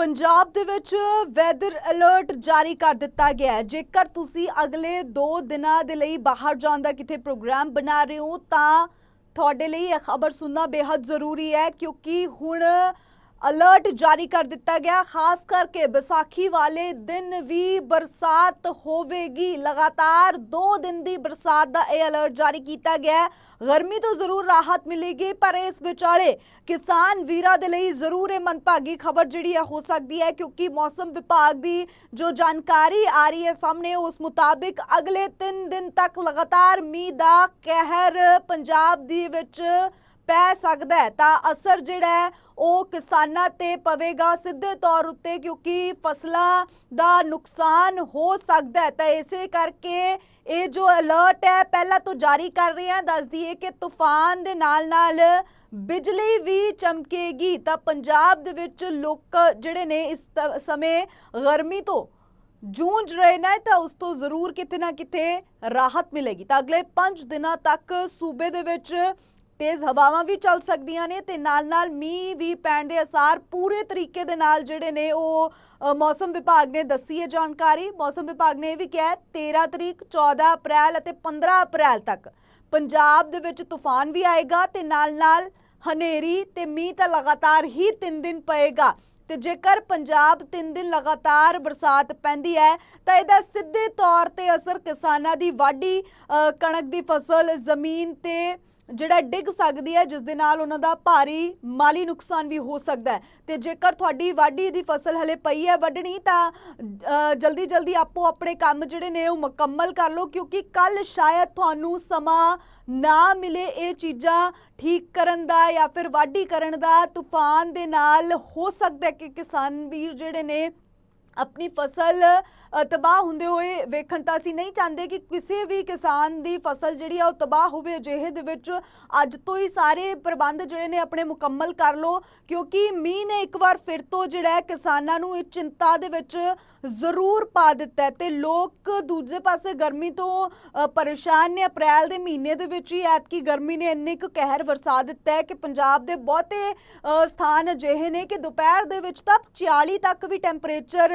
ਪੰਜਾਬ ਦੇ ਵਿੱਚ weather alert ਜਾਰੀ ਕਰ ਦਿੱਤਾ ਗਿਆ ਹੈ। ਜੇਕਰ ਤੁਸੀਂ ਅਗਲੇ 2 ਦਿਨਾਂ ਦੇ ਲਈ ਬਾਹਰ ਜਾਣ ਦਾ ਕਿਤੇ ਪ੍ਰੋਗਰਾਮ ਬਣਾ ਰਹੇ ਹੋ, ਤਾਂ ਤੁਹਾਡੇ ਲਈ ਇਹ ਖਬਰ ਸੁਣਨਾ ਬੇहद ਜ਼ਰੂਰੀ ਹੈ, ਕਿਉਂਕਿ ਹੁਣ ਅਲਰਟ ਜਾਰੀ ਕਰ ਦਿੱਤਾ ਗਿਆ ਖਾਸ ਕਰਕੇ ਵਿਸਾਖੀ ਵਾਲੇ ਦਿਨ ਵੀ ਬਰਸਾਤ ਹੋਵੇਗੀ ਲਗਾਤਾਰ 2 ਦਿਨ ਦੀ ਬਰਸਾਤ ਦਾ ਇਹ ਅਲਰਟ ਜਾਰੀ ਕੀਤਾ ਗਿਆ ਹੈ ਗਰਮੀ ਤੋਂ ਜ਼ਰੂਰ ਰਾਹਤ ਮਿਲੇਗੀ ਪਰ ਇਸ ਵਿਚਾਲੇ ਕਿਸਾਨ ਵੀਰਾਂ ਦੇ ਲਈ ਜ਼ਰੂਰ ਇਹ ਮੰਦਭਾਗੀ ਖਬਰ ਜਿਹੜੀ ਹੈ ਹੋ ਸਕਦੀ ਹੈ ਕਿਉਂਕਿ ਮੌਸਮ ਵਿਭਾਗ ਦੀ ਜੋ ਜਾਣਕਾਰੀ ਆ ਰਹੀ ਹੈ ਸਾਹਮਣੇ ਉਸ ਮੁਤਾਬਿਕ ਅਗਲੇ 3 ਦਿਨ ਤੱਕ ਲਗਾਤਾਰ ਮੀਂਹ ਦਾ ਕਹਿਰ ਪੰਜਾਬ ਦੀ ਵਿੱਚ ਪੈ ਸਕਦਾ ਹੈ, ਤਾਂ ਅਸਰ ਜਿਹੜਾ ਹੈ, ਉਹ ਕਿਸਾਨਾਂ ਤੇ ਪਵੇਗਾ ਸਿੱਧੇ ਤੌਰ ਉੱਤੇ, ਕਿਉਂਕਿ ਫਸਲਾਂ ਦਾ ਨੁਕਸਾਨ ਹੋ ਸਕਦਾ ਹੈ। ਤਾਂ ਇਸੇ ਕਰਕੇ ਇਹ ਜੋ ਅਲਰਟ ਹੈ, ਪਹਿਲਾਂ ਤੋਂ ਜਾਰੀ ਕਰ ਰਹੇ ਹਾਂ। ਦੱਸ ਦਈਏ ਕਿ ਤੂਫਾਨ ਦੇ ਨਾਲ ਨਾਲ ਬਿਜਲੀ ਵੀ ਚਮਕੇਗੀ। ਤਾਂ ਪੰਜਾਬ ਦੇ ਵਿੱਚ ਲੋਕ ਜਿਹੜੇ ਨੇ, ਇਸ ਤ- ਸਮੇਂ ਗਰਮੀ ਤੋਂ ਜੂਝ ਰਹੇ ਨੇ, ਤਾਂ ਉਸ ਤੋਂ ਜ਼ਰੂਰ ਕਿਤੇ ਨਾ ਕਿਤੇ ਰਾਹਤ ਮਿਲੇਗੀ। ਤਾਂ ਅਗਲੇ 5 ਦਿਨਾਂ ਤੱਕ ਸੂਬੇ ਦੇ ਵਿੱਚ ਤੇਜ਼ ਹਵਾਵਾਂ ਵੀ ਚੱਲ ਸਕਦੀਆਂ ਨੇ ਤੇ ਨਾਲ-ਨਾਲ ਮੀਂਹ ਵੀ ਪੈਣ ਦੇ ਅਸਾਰ ਪੂਰੇ ਤਰੀਕੇ ਦੇ ਨਾਲ ਜਿਹੜੇ ਨੇ ਉਹ ਮੌਸਮ ਵਿਭਾਗ ਨੇ ਦੱਸੀ ਹੈ ਜਾਣਕਾਰੀ। ਮੌਸਮ ਵਿਭਾਗ ਨੇ ਇਹ ਵੀ ਕਿਹਾ ਹੈ 13 ਤਰੀਕ 14 ਅਪ੍ਰੈਲ ਅਤੇ 15 ਅਪ੍ਰੈਲ ਤੱਕ ਪੰਜਾਬ ਦੇ ਵਿੱਚ ਤੂਫਾਨ ਵੀ ਆਏਗਾ ਤੇ ਨਾਲ-ਨਾਲ ਹਨੇਰੀ ਤੇ ਮੀਂਹ ਤਾਂ ਲਗਾਤਾਰ ਹੀ 3 ਦਿਨ ਪਏਗਾ। ਤੇ ਜੇਕਰ ਪੰਜਾਬ 3 ਦਿਨ ਲਗਾਤਾਰ ਬਰਸਾਤ ਪੈਂਦੀ ਹੈ, ਤਾਂ ਇਹਦਾ ਸਿੱਧੇ ਤੌਰ ਤੇ ਅਸਰ ਕਿਸਾਨਾਂ ਦੀ ਵਾਢੀ ਕਣਕ ਦੀ ਫਸਲ, ਜ਼ਮੀਨ ਤੇ ਜਿਹੜਾ ਡਿੱਗ ਸਕਦੀ ਹੈ ਜਿਸ ਦੇ ਨਾਲ ਉਹਨਾਂ ਦਾ ਭਾਰੀ ਮਾਲੀ ਨੁਕਸਾਨ ਵੀ ਹੋ ਸਕਦਾ ਹੈ। ਤੇ ਜੇਕਰ ਤੁਹਾਡੀ ਵਾਢੀ ਦੀ ਫਸਲ ਹਲੇ ਪਈ ਹੈ ਵੱਢਣੀ, ਤਾਂ ਜਲਦੀ ਜਲਦੀ ਆਪੋ ਆਪਣੇ ਕੰਮ ਜਿਹੜੇ ਨੇ, ਉਹ ਮੁਕੰਮਲ ਕਰ ਲਓ, ਕਿਉਂਕਿ ਕੱਲ ਸ਼ਾਇਦ ਤੁਹਾਨੂੰ ਸਮਾਂ ਨਾ ਮਿਲੇ ਇਹ ਚੀਜ਼ਾਂ ਠੀਕ ਕਰਨ ਦਾ ਜਾਂ ਫਿਰ ਵਾਢੀ ਕਰਨ ਦਾ, ਤੂਫਾਨ ਦੇ ਨਾਲ ਹੋ ਸਕਦਾ ਕਿ ਕਿਸਾਨ ਵੀਰ ਜਿਹੜੇ ਨੇ ਆਪਣੀ ਫਸਲ ਤਬਾਹ ਹੁੰਦੇ ਹੋਏ ਵੇਖਣ, ਤਾਂ ਅਸੀਂ ਨਹੀਂ ਚਾਹੁੰਦੇ ਕਿ ਕਿਸੇ ਵੀ ਕਿਸਾਨ ਦੀ ਫਸਲ ਜਿਹੜੀ ਆ ਉਹ ਤਬਾਹ ਹੋਵੇ। ਅਜਿਹੇ ਦੇ ਵਿੱਚ ਅੱਜ ਤੋਂ ਹੀ ਸਾਰੇ ਪ੍ਰਬੰਧ ਜਿਹੜੇ ਨੇ ਆਪਣੇ ਮੁਕੰਮਲ ਕਰ ਲਓ, ਕਿਉਂਕਿ ਮੀਂਹ ਨੇ ਇੱਕ ਵਾਰ ਫਿਰ ਤੋਂ ਜਿਹੜਾ ਹੈ ਕਿਸਾਨਾਂ ਨੂੰ ਇਹ ਚਿੰਤਾ ਦੇ ਵਿੱਚ ਜ਼ਰੂਰ ਪਾ ਦਿੱਤਾ ਹੈ। ਤੇ ਲੋਕ ਦੂਜੇ ਪਾਸੇ ਗਰਮੀ ਤੋਂ ਪਰੇਸ਼ਾਨ ਨੇ। ਅਪ੍ਰੈਲ ਦੇ ਮਹੀਨੇ ਦੇ ਵਿੱਚ ਹੀ ਐਤਕੀ ਗਰਮੀ ਨੇ ਇੰਨੇ ਕੁ ਕਹਿਰ ਵਰਸਾ ਦਿੱਤਾ ਹੈ ਕਿ ਪੰਜਾਬ ਦੇ ਬਹੁਤੇ ਸਥਾਨ ਅਜਿਹੇ ਨੇ ਕਿ ਦੁਪਹਿਰ ਦੇ ਵਿੱਚ ਤਾਂ 40 ਤੱਕ ਵੀ ਟੈਂਪਰੇਚਰ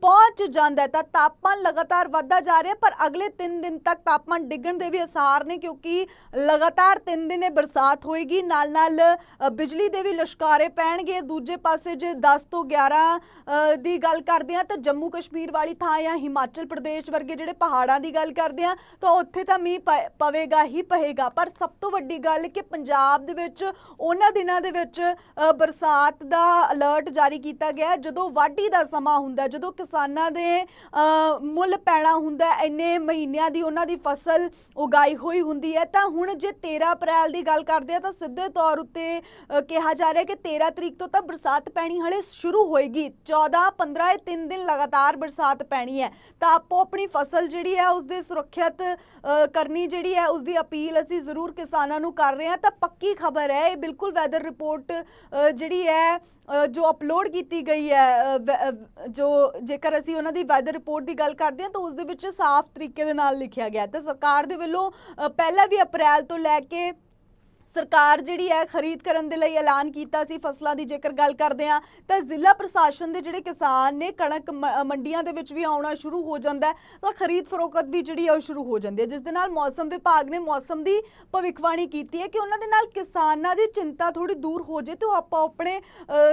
ਪਹੁੰਚ ਜਾਂਦਾ ਤਾਂ ਤਾਪਮਾਨ ਲਗਾਤਾਰ ਵੱਧਦਾ ਜਾ ਰਿਹਾ, ਪਰ ਅਗਲੇ 3 ਦਿਨ ਤੱਕ ਤਾਪਮਾਨ ਡਿੱਗਣ ਦੇ ਵੀ ਅਸਾਰ ਨੇ, ਕਿਉਂਕਿ ਲਗਾਤਾਰ 3 ਦਿਨ ਇਹ ਬਰਸਾਤ ਹੋਏਗੀ। ਨਾਲ ਨਾਲ ਬਿਜਲੀ ਦੇ ਵੀ ਲਸ਼ਕਾਰੇ ਪੈਣਗੇ। ਦੂਜੇ ਪਾਸੇ ਜੇ 10 ਤੋਂ 11 ਦੀ ਗੱਲ ਕਰਦੇ ਆ ਤਾਂ ਜੰਮੂ ਕਸ਼ਮੀਰ ਵਾਲੀ ਥਾਂ ਜਾਂ ਹਿਮਾਚਲ ਪ੍ਰਦੇਸ਼ ਵਰਗੇ ਜਿਹੜੇ ਪਹਾੜਾਂ ਦੀ ਗੱਲ ਕਰਦੇ ਆ ਤਾਂ ਉੱਥੇ ਤਾਂ ਮੀਂਹ ਪ- ਪਵੇਗਾ ਹੀ ਪਵੇਗਾ। ਪਰ ਸਭ ਤੋਂ ਵੱਡੀ ਗੱਲ ਕਿ ਪੰਜਾਬ ਦੇ ਵਿੱਚ ਉਹਨਾਂ ਦਿਨਾਂ ਦੇ ਵਿੱਚ ਬਰਸਾਤ ਦਾ ਅਲਰਟ ਜਾਰੀ ਕੀਤਾ ਗਿਆ ਜਦੋਂ ਵਾਢੀ ਦਾ ਸਮਾਂ ਹੁੰਦਾ ਜਦੋਂ ਕਿਸ ਕਿਸਾਨਾਂ ਦੇ ਮੁੱਲ ਪੈਣਾ ਹੁੰਦਾ ਇੰਨੇ ਮਹੀਨਿਆਂ ਦੀ ਉਹਨਾਂ ਦੀ ਫਸਲ ਉਗਾਈ ਹੋਈ ਹੁੰਦੀ ਹੈ। ਤਾਂ ਹੁਣ ਜੇ 13 ਅਪ੍ਰੈਲ ਦੀ ਗੱਲ ਕਰਦੇ ਆ ਤਾਂ ਸਿੱਧੇ ਤੌਰ ਉੱਤੇ ਕਿਹਾ ਜਾ ਰਿਹਾ ਕਿ 13 ਤਰੀਕ ਤੋਂ ਤਾਂ ਬਰਸਾਤ ਪੈਣੀ ਹਲੇ ਸ਼ੁਰੂ ਹੋਏਗੀ। 14 15 ਇਹ 3 ਦਿਨ ਲਗਾਤਾਰ ਬਰਸਾਤ ਪੈਣੀ ਹੈ। ਤਾਂ ਆਪੋ ਆਪਣੀ ਫਸਲ ਜਿਹੜੀ ਹੈ ਉਸ ਦੇ ਸੁਰੱਖਿਅਤ ਕਰਨੀ ਜਿਹੜੀ ਹੈ ਉਸ ਦੀ ਅਪੀਲ ਅਸੀਂ ਜ਼ਰੂਰ ਕਿਸਾਨਾਂ ਨੂੰ ਕਰ ਰਹੇ ਹਾਂ। ਤਾਂ ਪੱਕੀ ਖਬਰ ਹੈ ਇਹ ਬਿਲਕੁਲ ਵੈਦਰ ਰਿਪੋਰਟ ਜਿਹੜੀ ਹੈ ਜੋ ਅਪਲੋਡ ਕੀਤੀ ਗਈ ਹੈ ਅ, ਵੈ- ਜੋ ਜੇਕਰ ਅਸੀਂ ਉਹਨਾਂ ਦੀ ਵੈਦਰ ਰਿਪੋਰਟ ਦੀ ਗੱਲ ਕਰਦੇ ਹਾਂ ਤਾਂ ਉਸ ਦੇ ਵਿੱਚ ਸਾਫ਼ ਤਰੀਕੇ ਦੇ ਨਾਲ ਲਿਖਿਆ ਗਿਆ ਹੈ। ਤੇ ਸਰਕਾਰ ਦੇ ਵੱਲੋਂ ਅ, ਪਹਿਲਾਂ ਵੀ ਅਪ੍ਰੈਲ ਤੋਂ ਲੈ ਕੇ ਸਰਕਾਰ ਜਿਹੜੀ ਹੈ ਖਰੀਦ ਕਰਨ ਦੇ ਲਈ ਐਲਾਨ ਕੀਤਾ ਸੀ, ਫਸਲਾਂ ਦੀ ਜੇਕਰ ਗੱਲ ਕਰਦੇ ਆ ਤਾਂ ਜ਼ਿਲ੍ਹਾ ਪ੍ਰਸ਼ਾਸਨ ਦੇ ਜਿਹੜੇ ਕਿਸਾਨ ਨੇ ਕਣਕ ਮ- ਮੰਡੀਆਂ ਦੇ ਵਿੱਚ ਵੀ ਆਉਣਾ ਸ਼ੁਰੂ ਹੋ ਜਾਂਦਾ ਤਾਂ ਖਰੀਦ ਫਰੋਖਤ ਵੀ ਜਿਹੜੀ ਹੈ ਉਹ ਸ਼ੁਰੂ ਹੋ ਜਾਂਦੀ ਹੈ, ਜਿਸ ਦੇ ਨਾਲ ਮੌਸਮ ਵਿਭਾਗ ਨੇ ਮੌਸਮ ਦੀ ਭਵਿੱਖਬਾਣੀ ਕੀਤੀ ਹੈ ਕਿ ਉਹਨਾਂ ਦੇ ਨਾਲ ਕਿਸਾਨਾਂ ਦੀ ਚਿੰਤਾ ਥੋੜੀ ਦੂਰ ਹੋ ਜੇ ਤੇ ਉਹ ਆਪਾਂ ਆਪਣੇ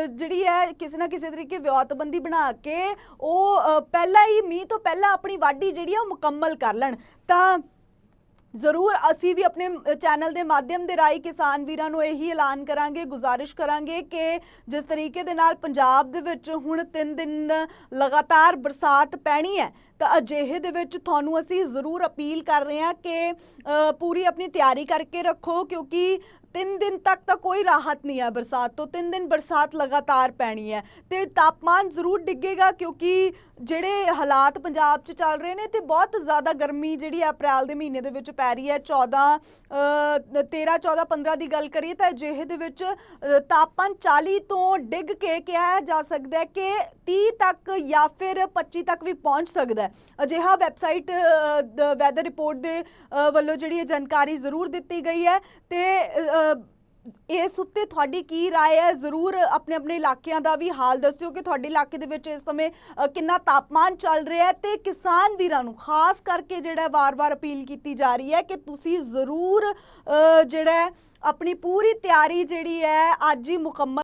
ਜਿਹੜੀ ਹੈ ਕਿਸੇ ਨਾ ਕਿਸੇ ਤਰੀਕੇ ਵਿਉਤਬੰਦੀ ਬਣਾ ਕੇ ਉਹ ਪਹਿਲਾਂ ਹੀ ਮੀਂਹ ਤੋਂ ਪਹਿਲਾਂ ਆਪਣੀ ਵਾਢੀ ਜਿਹੜੀ ਆ ਉਹ ਮੁਕੰਮਲ ਕਰ ਲੈਣ। ਤਾਂ ਜ਼ਰੂਰ ਅਸੀਂ ਵੀ ਆਪਣੇ ਚੈਨਲ ਦੇ ਮਾਧਿਅਮ ਦੇ ਰਾਹੀਂ ਕਿਸਾਨ ਵੀਰਾਂ ਨੂੰ ਇਹੀ ਐਲਾਨ ਕਰਾਂਗੇ, ਗੁਜ਼ਾਰਿਸ਼ ਕਰਾਂਗੇ ਕਿ ਜਿਸ ਤਰੀਕੇ ਦੇ ਨਾਲ ਪੰਜਾਬ ਦੇ ਵਿੱਚ ਹੁਣ 3 ਦਿਨ ਲਗਾਤਾਰ ਬਰਸਾਤ ਪੈਣੀ ਹੈ, ਤਾਂ ਅਜਿਹੇ ਦੇ ਵਿੱਚ ਤੁਹਾਨੂੰ ਅਸੀਂ ਜ਼ਰੂਰ ਅਪੀਲ ਕਰ ਰਹੇ ਹਾਂ ਕਿ ਪੂਰੀ ਆਪਣੀ ਤਿਆਰੀ ਕਰਕੇ ਰੱਖੋ ਕਿਉਂਕਿ 3 ਦਿਨ ਤੱਕ ਤਾਂ ਕੋਈ ਰਾਹਤ ਨਹੀਂ ਹੈ ਬਰਸਾਤ ਤੋਂ। 3 ਦਿਨ ਬਰਸਾਤ ਲਗਾਤਾਰ ਪੈਣੀ ਹੈ ਤੇ ਤਾਪਮਾਨ ਜ਼ਰੂਰ ਡਿੱਗੇਗਾ ਕਿਉਂਕਿ ਜਿਹੜੇ ਹਾਲਾਤ ਪੰਜਾਬ 'ਚ ਚੱਲ ਰਹੇ ਨੇ ਤੇ ਬਹੁਤ ਜ਼ਿਆਦਾ ਗਰਮੀ ਜਿਹੜੀ ਹੈ ਅਪ੍ਰੈਲ ਦੇ ਮਹੀਨੇ ਦੇ ਵਿੱਚ ਪੈ ਰਹੀ ਹੈ। 14 ਅ, 13 14 15 ਦੀ ਗੱਲ ਕਰੀਏ ਤਾਂ ਅਜਿਹੇ ਦੇ ਵਿੱਚ ਤਾਪਮਾਨ 40 ਤੋਂ ਡਿੱਗ ਕੇ ਕਿਹਾ ਜਾ ਸਕਦਾ ਹੈ ਕਿ 30 ਤੱਕ ਜਾਂ ਫਿਰ 25 ਤੱਕ ਵੀ ਪਹੁੰਚ ਸਕਦਾ ਹੈ। ਅਜਿਹਾ ਵੈਬਸਾਈਟ ਵੈਦਰ ਰਿਪੋਰਟ ਦੇ ਵੱਲੋਂ ਜਿਹੜੀ ਇਹ ਜਾਣਕਾਰੀ ਜ਼ਰੂਰ ਦਿੱਤੀ ਗਈ ਹੈ ਤੇ ਇਸ ਉੱਤੇ ਤੁਹਾਡੀ ਕੀ رائے ਹੈ ਜ਼ਰੂਰ ਆਪਣੇ ਆਪਣੇ ਇਲਾਕਿਆਂ ਦਾ ਵੀ ਹਾਲ ਦੱਸਿਓ ਕਿ ਤੁਹਾਡੇ ਇਲਾਕੇ ਦੇ ਵਿੱਚ ਇਸ ਸਮੇਂ ਅ, ਕਿੰਨਾ ਤਾਪਮਾਨ ਚੱਲ ਰਿਹਾ ਹੈ ਤੇ ਕਿਸਾਨ ਵੀਰਾਂ ਨੂੰ ਖਾਸ ਕਰਕੇ ਜਿਹੜਾ ਹੈ ਵਾਰ-ਵਾਰ ਅਪੀਲ ਕੀਤੀ ਜਾ ਰਹੀ ਹੈ ਕਿ ਤੁਸੀਂ ਜ਼ਰੂਰ ਅ, ਜਿਹੜਾ ਹੈ ਆਪਣੀ ਪੂਰੀ ਤਿਆਰੀ ਜਿਹੜੀ ਹੈ ਅੱਜ ਹੀ ਮੁਕੰਮਲ